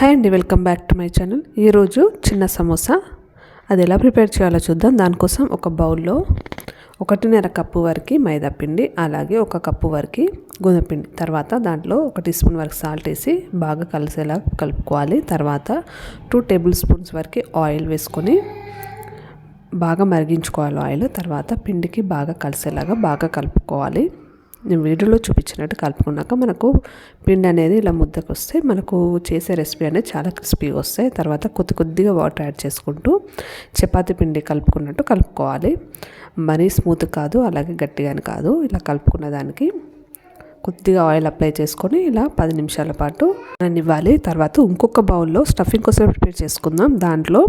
Hi అండి welcome back to my channel. ఈరోజు చిన్న సమోసా. అది ఎలా ప్రిపేర్ చేయాలో చూద్దాం. దానికోసం ఒక బౌల్లో ఒకటిన్నర కప్పు వరకు మైదా పిండి అలాగే ఒక కప్పు వరకు గోధుమ పిండి. తర్వాత దాంట్లో ఒక టీ స్పూన్ వరకు సాల్ట్ వేసి బాగా కలిసేలా కలుపుకోవాలి. తర్వాత టూ టేబుల్ స్పూన్స్ వరకు ఆయిల్ వేసుకొని బాగా మరిగించుకోవాలి ఆయిల్. తర్వాత పిండికి బాగా కలిసేలాగా బాగా కలుపుకోవాలి. నేను వీడియోలో చూపించినట్టు కలుపుకున్నాక మనకు పిండి అనేది ఇలా ముద్దకు వస్తే మనకు చేసే రెసిపీ అనేది చాలా క్రిస్పీగా వస్తాయి. తర్వాత కొద్ది కొద్దిగా వాటర్ యాడ్ చేసుకుంటూ చపాతీ పిండి కలుపుకున్నట్టు కలుపుకోవాలి. మరీ స్మూత్ కాదు అలాగే గట్టిగాని కాదు. ఇలా కలుపుకున్న దానికి కొద్దిగా ఆయిల్ అప్లై చేసుకొని ఇలా పది నిమిషాల పాటు ఇవ్వాలి తర్వాత ఇంకొక బౌల్లో స్టఫింగ్ కోసం ప్రిపేర్ చేసుకుందాం. దాంట్లో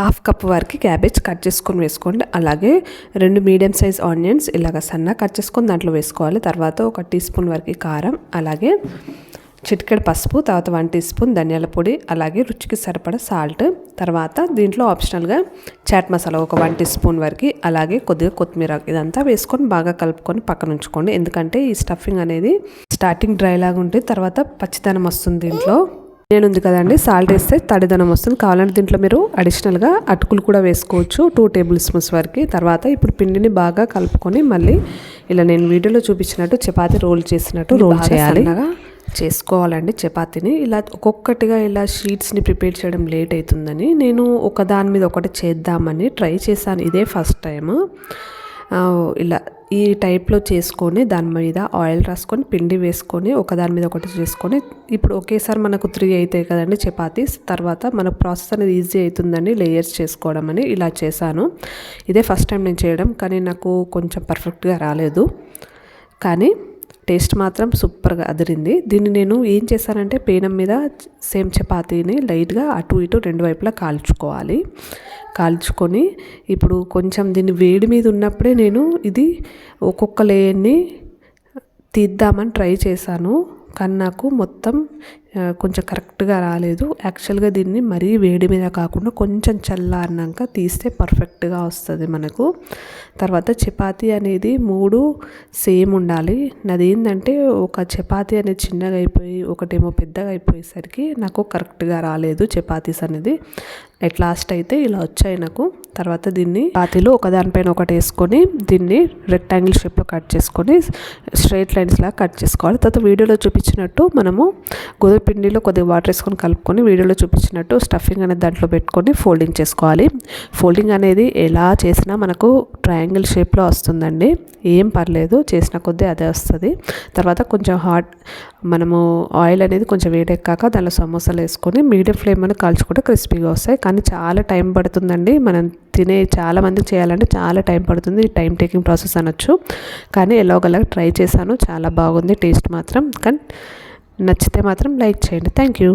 హాఫ్ కప్ వరకు క్యాబేజ్ కట్ చేసుకొని వేసుకోండి. అలాగే రెండు మీడియం సైజ్ ఆనియన్స్ ఇలాగ సన్న కట్ చేసుకొని దాంట్లో వేసుకోవాలి. తర్వాత ఒక టీ స్పూన్ వరకు కారం అలాగే చిటికెడు పసుపు తర్వాత వన్ టీ స్పూన్ ధనియాల పొడి అలాగే రుచికి సరిపడ సాల్ట్ తర్వాత దీంట్లో ఆప్షనల్గా చాట్ మసాలా ఒక వన్ టీ స్పూన్ వరకు అలాగే కొద్దిగా కొత్తిమీర ఇదంతా వేసుకొని బాగా కలుపుకొని పక్కన ఉంచుకోండి. ఎందుకంటే ఈ స్టఫింగ్ అనేది స్టార్టింగ్ డ్రై లాగా ఉంటే తర్వాత పచ్చిదనం వస్తుంది దీంట్లో. నేను ఉంది కదండి సాల్ట్ వేస్తే తడిదనం వస్తుంది. కావాలంటే దీంట్లో మీరు అడిషనల్గా అటుకులు కూడా వేసుకోవచ్చు టూ టేబుల్ స్పూన్స్ వరకు. తర్వాత ఇప్పుడు పిండిని బాగా కలుపుకొని మళ్ళీ ఇలా నేను వీడియోలో చూపించినట్టు చపాతీ రోల్ చేసినట్టు రోల్ చేయాలి. చేసుకోవాలండి చపాతీని. ఇలా ఒక్కొక్కటిగా ఇలా షీట్స్ని ప్రిపేర్ చేయడం లేట్ అవుతుందని నేను ఒక దాని మీద ఒకటి చేద్దామని ట్రై చేశాను ఇదే ఫస్ట్ టైం ఇలా ఈ టైప్లో చేసుకొని దాని మీద ఆయిల్ రాసుకొని పిండి వేసుకొని ఒకదాని మీద ఒకటి చేసుకొని ఇప్పుడు ఒకేసారి మనకు త్రీ అవుతాయి కదండి చపాతీస్ తర్వాత మన ప్రాసెస్ అనేది ఈజీ అవుతుందండి లేయర్స్ చేసుకోవడం అని ఇలా చేశాను. ఇదే ఫస్ట్ టైం నేను చేయడం కానీ నాకు కొంచెం పర్ఫెక్ట్గా రాలేదు. కానీ టేస్ట్ మాత్రం సూపర్గా అదిరింది. దీన్ని నేను ఏం చేశానంటే పేనం మీద సేమ్ చపాతీని లైట్గా అటు ఇటు రెండు వైపులా కాల్చుకోవాలి. కాల్చుకొని ఇప్పుడు కొంచెం దీన్ని వేడి మీద ఉన్నప్పుడే నేను ఇది ఒక్కొక్క లేయర్ని తీద్దామని ట్రై చేశాను. కానీ నాకు మొత్తం కొంచెం కరెక్ట్గా రాలేదు. యాక్చువల్గా దీన్ని మరీ వేడి మీద కాకుండా కొంచెం చల్లారినాక తీస్తే పర్ఫెక్ట్గా వస్తుంది మనకు. తర్వాత చపాతీ అనేది మూడు సేమ్ ఉండాలి. నాది ఏంటంటే ఒక చపాతీ అనేది చిన్నగా అయిపోయి ఒకటేమో పెద్దగా అయిపోయేసరికి నాకు కరెక్ట్గా రాలేదు చపాతీస్ అనేది. ఎట్ లాస్ట్ అయితే ఇలా వచ్చాయి నాకు. తర్వాత దీన్ని పాతీలో ఒకదానిపైన ఒకటి వేసుకొని దీన్ని రెక్టాంగిల్ షేప్లో కట్ చేసుకొని స్ట్రైట్ లైన్స్ లాగా కట్ చేసుకోవాలి. తర్వాత వీడియోలో చూపించినట్టు మనము గోధుమ పిండిలో కొద్దిగా వాటర్ వేసుకొని కలుపుకొని వీడియోలో చూపించినట్టు స్టఫింగ్ అనేది దాంట్లో పెట్టుకొని ఫోల్డింగ్ చేసుకోవాలి. ఫోల్డింగ్ అనేది ఎలా చేసినా మనకు ట్రయాంగిల్ షేప్లో వస్తుందండి. ఏం పర్లేదు చేసిన కొద్దీ అదే వస్తుంది. తర్వాత కొంచెం హాట్ మనము ఆయిల్ అనేది కొంచెం వేడెక్కాక దానిలో సమోసాలు వేసుకొని మీడియం ఫ్లేమ్ అని కాల్చుకుంటే క్రిస్పీగా వస్తాయి. కానీ చాలా టైం పడుతుందండి మనం తినే చాలా మందికి చేయాలంటే చాలా టైం పడుతుంది టైం టేకింగ్ ప్రాసెస్ అనొచ్చు. కానీ ఎలాగోలాగా ట్రై చేశాను చాలా బాగుంది టేస్ట్ మాత్రం. కానీ నచ్చితే మాత్రం లైక్ చేయండి. Thank you.